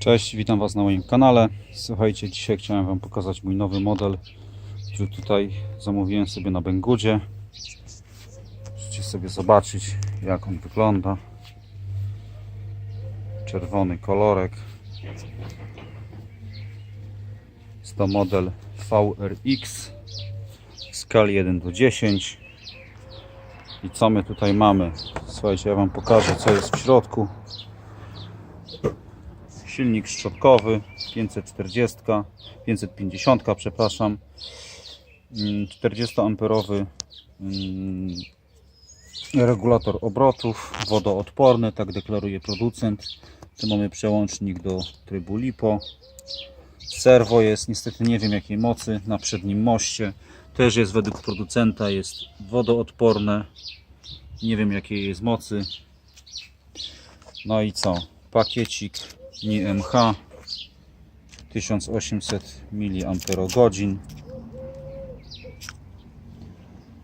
Cześć, witam Was na moim kanale. Słuchajcie, dzisiaj chciałem Wam pokazać mój nowy model, który tutaj zamówiłem sobie na Bengudzie. Możecie sobie zobaczyć, jak on wygląda. Czerwony kolorek. Jest to model VRX w skali 1 do 10. I co my tutaj mamy? Słuchajcie, ja Wam pokażę, co jest w środku silnik szczotkowy 540 550 przepraszam. 40 amperowy mm, regulator obrotów wodoodporny tak deklaruje producent. Tu mamy przełącznik do trybu LiPo. Serwo jest niestety nie wiem jakiej mocy na przednim moście. Też jest według producenta jest wodoodporne. Nie wiem jakiej jest mocy. No i co? Pakiecik NIMH 1800 mAh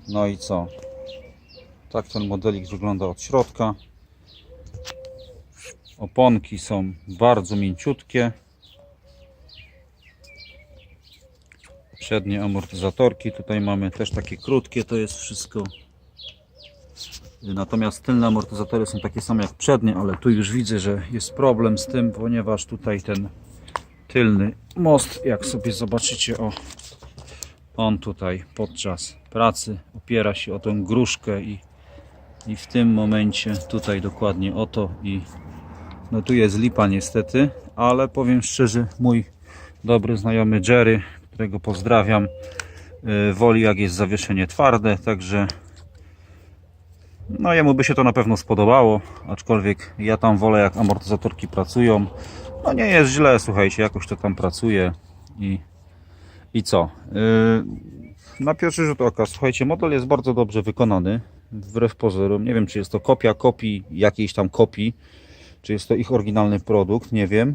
no i co? Tak ten modelik wygląda od środka. Oponki są bardzo mięciutkie. Przednie amortyzatorki. Tutaj mamy też takie krótkie to jest wszystko Natomiast tylne amortyzatory są takie same jak przednie, ale tu już widzę, że jest problem z tym, ponieważ tutaj ten tylny most, jak sobie zobaczycie, o, on tutaj podczas pracy opiera się o tą gruszkę i, i w tym momencie tutaj dokładnie o to i no tu jest lipa niestety, ale powiem szczerze, mój dobry znajomy Jerry, którego pozdrawiam, yy, woli jak jest zawieszenie twarde, także no jemu by się to na pewno spodobało, aczkolwiek ja tam wolę jak amortyzatorki pracują. No nie jest źle, słuchajcie, jakoś to tam pracuje i, i co? Yy, na pierwszy rzut oka, słuchajcie, model jest bardzo dobrze wykonany, wbrew pozorom. Nie wiem, czy jest to kopia kopii, jakiejś tam kopii, czy jest to ich oryginalny produkt, nie wiem.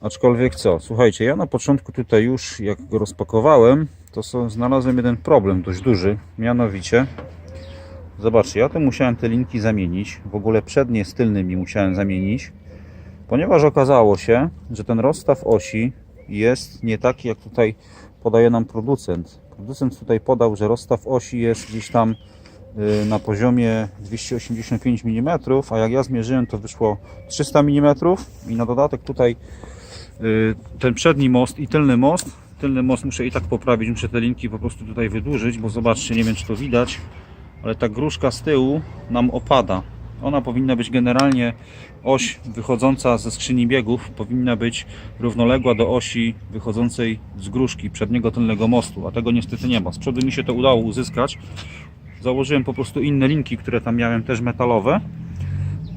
Aczkolwiek co, słuchajcie, ja na początku tutaj już jak go rozpakowałem, to so, znalazłem jeden problem dość duży, mianowicie Zobaczcie, ja tu musiałem te linki zamienić. W ogóle przednie z tylnymi musiałem zamienić, ponieważ okazało się, że ten rozstaw osi jest nie taki, jak tutaj podaje nam producent. Producent tutaj podał, że rozstaw osi jest gdzieś tam y, na poziomie 285 mm, a jak ja zmierzyłem, to wyszło 300 mm i na dodatek tutaj y, ten przedni most i tylny most. Tylny most muszę i tak poprawić, muszę te linki po prostu tutaj wydłużyć, bo zobaczcie, nie wiem czy to widać, ale ta gruszka z tyłu nam opada. Ona powinna być generalnie oś wychodząca ze skrzyni biegów powinna być równoległa do osi wychodzącej z gruszki przedniego tylnego mostu, a tego niestety nie ma. Z przodu mi się to udało uzyskać. Założyłem po prostu inne linki, które tam miałem też metalowe.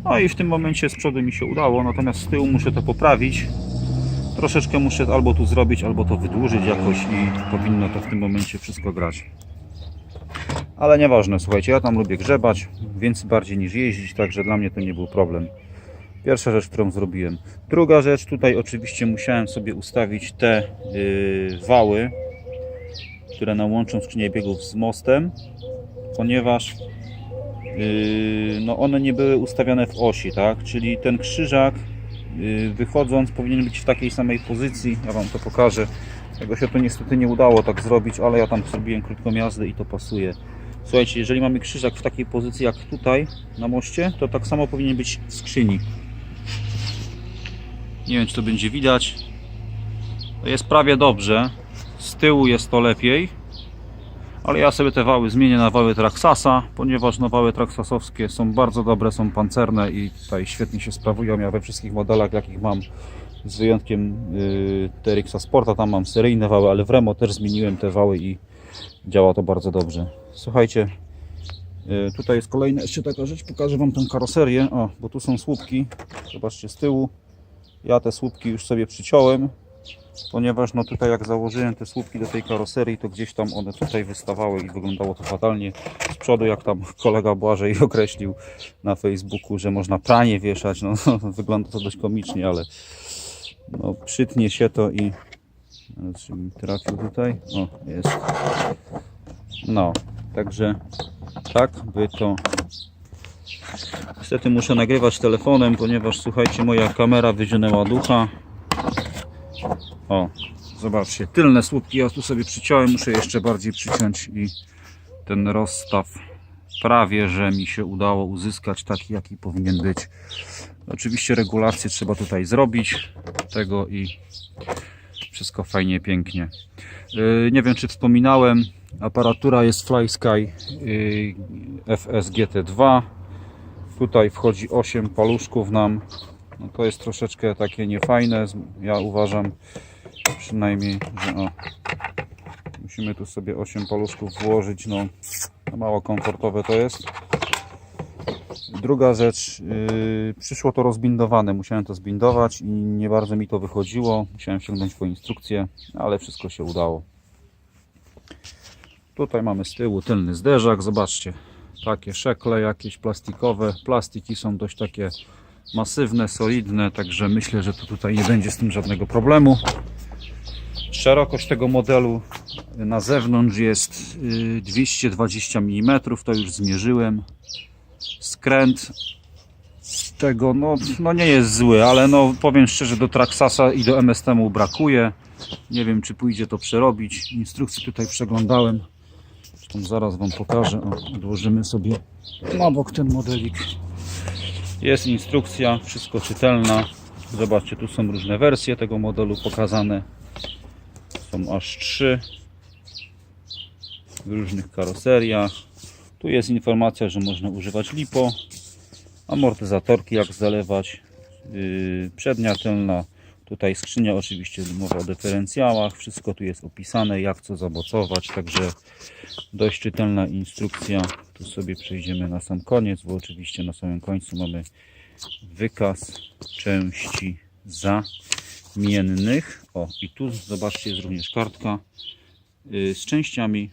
No i w tym momencie z przodu mi się udało, natomiast z tyłu muszę to poprawić. Troszeczkę muszę albo tu zrobić, albo to wydłużyć jakoś i powinno to w tym momencie wszystko grać. Ale nieważne, słuchajcie, ja tam lubię grzebać, więcej bardziej niż jeździć, także dla mnie to nie był problem. Pierwsza rzecz, którą zrobiłem. Druga rzecz, tutaj oczywiście musiałem sobie ustawić te yy, wały, które nam łączą skrzynię biegów z mostem, ponieważ yy, no one nie były ustawione w osi, tak? Czyli ten krzyżak yy, wychodząc powinien być w takiej samej pozycji. Ja Wam to pokażę. Tego się to niestety nie udało tak zrobić, ale ja tam zrobiłem krótką jazdę i to pasuje. Słuchajcie, jeżeli mamy krzyżak w takiej pozycji jak tutaj na moście, to tak samo powinien być w skrzyni. Nie wiem, czy to będzie widać. Jest prawie dobrze. Z tyłu jest to lepiej. Ale ja sobie te wały zmienię na wały Traxasa, ponieważ no, wały Traxasowskie są bardzo dobre, są pancerne i tutaj świetnie się sprawują. Ja we wszystkich modelach, jakich mam, z wyjątkiem yy, Sporta, tam mam seryjne wały, ale w Remo też zmieniłem te wały i działa to bardzo dobrze. Słuchajcie, yy, tutaj jest kolejna jeszcze taka rzecz, pokażę Wam tę karoserię, o, bo tu są słupki, zobaczcie z tyłu, ja te słupki już sobie przyciąłem, ponieważ no tutaj jak założyłem te słupki do tej karoserii, to gdzieś tam one tutaj wystawały i wyglądało to fatalnie. Z przodu, jak tam kolega Błażej określił na Facebooku, że można pranie wieszać, no wygląda to dość komicznie, ale no przytnie się to i czy mi trafił tutaj? O, jest. No, także tak by to Niestety muszę nagrywać telefonem, ponieważ słuchajcie, moja kamera wyzionęła ducha. O, zobaczcie, tylne słupki ja tu sobie przyciąłem, muszę jeszcze bardziej przyciąć i ten rozstaw prawie, że mi się udało uzyskać taki, jaki powinien być. Oczywiście regulacje trzeba tutaj zrobić tego i wszystko fajnie, pięknie. Yy, Nie wiem, czy wspominałem, aparatura jest FlySky yy, FS GT2. Tutaj wchodzi 8 paluszków nam. No to jest troszeczkę takie niefajne. Ja uważam przynajmniej, że o, musimy tu sobie 8 paluszków włożyć. No, no mało komfortowe to jest. Druga rzecz, yy, przyszło to rozbindowane. Musiałem to zbindować i nie bardzo mi to wychodziło. Musiałem sięgnąć po instrukcję, ale wszystko się udało. Tutaj mamy z tyłu tylny zderzak. Zobaczcie, takie szekle jakieś plastikowe. Plastiki są dość takie masywne, solidne, także myślę, że tu tutaj nie będzie z tym żadnego problemu. Szerokość tego modelu na zewnątrz jest yy, 220 mm, to już zmierzyłem. Skręt z tego no, no nie jest zły, ale no powiem szczerze do Traxasa i do MST mu brakuje. Nie wiem czy pójdzie to przerobić. Instrukcję tutaj przeglądałem. Zresztą zaraz Wam pokażę. O, odłożymy sobie na bok ten modelik. Jest instrukcja, wszystko czytelna. Zobaczcie, tu są różne wersje tego modelu pokazane. Są aż trzy w różnych karoseriach. Tu jest informacja, że można używać LiPo, amortyzatorki jak zalewać, yy, przednia tylna, tutaj skrzynia oczywiście mowa o dyferencjałach, wszystko tu jest opisane, jak co zamocować, także dość czytelna instrukcja. Tu sobie przejdziemy na sam koniec, bo oczywiście na samym końcu mamy wykaz części zamiennych. O, i tu zobaczcie, jest również kartka yy, z częściami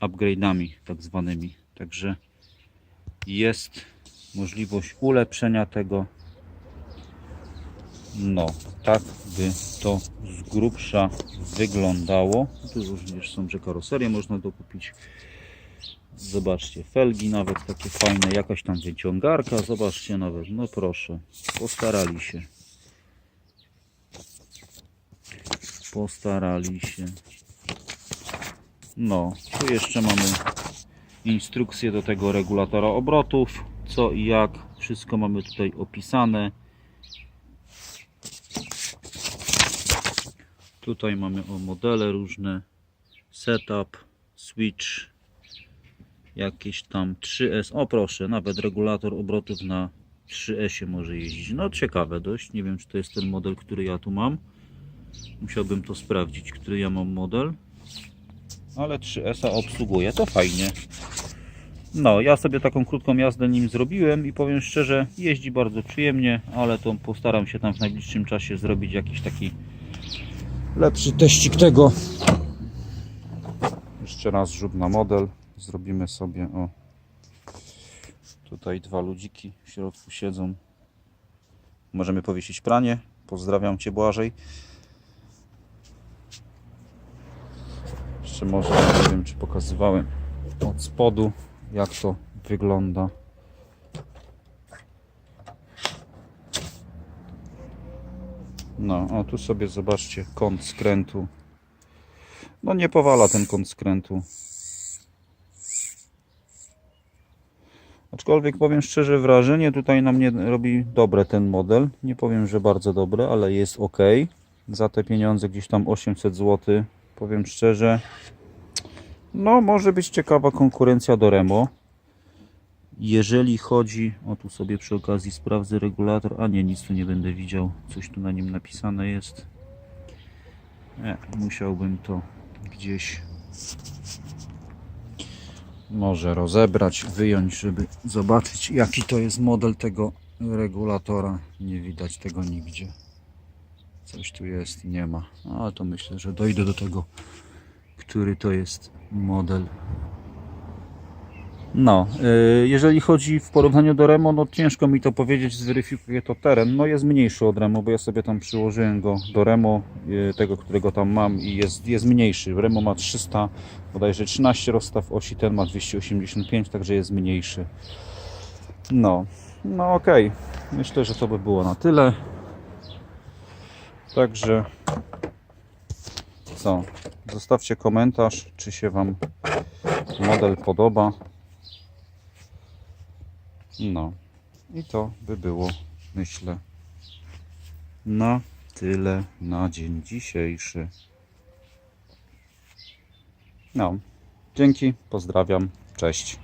upgrade'ami tak zwanymi. Także jest możliwość ulepszenia tego. No, tak by to z grubsza wyglądało. Tu również są, że karoserię można dokupić. Zobaczcie, felgi nawet takie fajne, jakaś tam wyciągarka, zobaczcie nawet, no proszę, postarali się. Postarali się. No, tu jeszcze mamy instrukcję do tego regulatora obrotów, co i jak, wszystko mamy tutaj opisane. Tutaj mamy o modele różne, setup, switch, jakieś tam 3S, o proszę, nawet regulator obrotów na 3S może jeździć. No ciekawe dość, nie wiem czy to jest ten model, który ja tu mam. Musiałbym to sprawdzić, który ja mam model ale 3S obsługuje, to fajnie. No, ja sobie taką krótką jazdę nim zrobiłem i powiem szczerze, jeździ bardzo przyjemnie, ale to postaram się tam w najbliższym czasie zrobić jakiś taki lepszy teścik tego. Jeszcze raz rzut na model. Zrobimy sobie o tutaj dwa ludziki w środku siedzą. Możemy powiesić pranie. Pozdrawiam Cię Błażej. Jeszcze może nie wiem czy pokazywałem od spodu jak to wygląda. No, o tu sobie zobaczcie kąt skrętu. No nie powala ten kąt skrętu. Aczkolwiek powiem szczerze, wrażenie tutaj na mnie robi dobre ten model. Nie powiem, że bardzo dobre, ale jest ok. Za te pieniądze gdzieś tam 800 zł powiem szczerze, no może być ciekawa konkurencja do Remo. Jeżeli chodzi, o tu sobie przy okazji sprawdzę regulator, a nie, nic tu nie będę widział, coś tu na nim napisane jest. Nie, musiałbym to gdzieś może rozebrać, wyjąć, żeby zobaczyć jaki to jest model tego regulatora. Nie widać tego nigdzie. Coś tu jest nie ma. Ale to myślę, że dojdę do tego, który to jest model. No, yy, jeżeli chodzi w porównaniu do Remo, no ciężko mi to powiedzieć, zweryfikuję to teren. No jest mniejszy od Remo, bo ja sobie tam przyłożyłem go do Remo, yy, tego, którego tam mam i jest, jest mniejszy. Remo ma 300, bodajże 13 rozstaw osi, ten ma 285, także jest mniejszy. No, no okej. Myślę, że to by było na tyle. Także co? Zostawcie komentarz, czy się Wam model podoba. No i to by było, myślę, na tyle na dzień dzisiejszy. No, dzięki, pozdrawiam, cześć.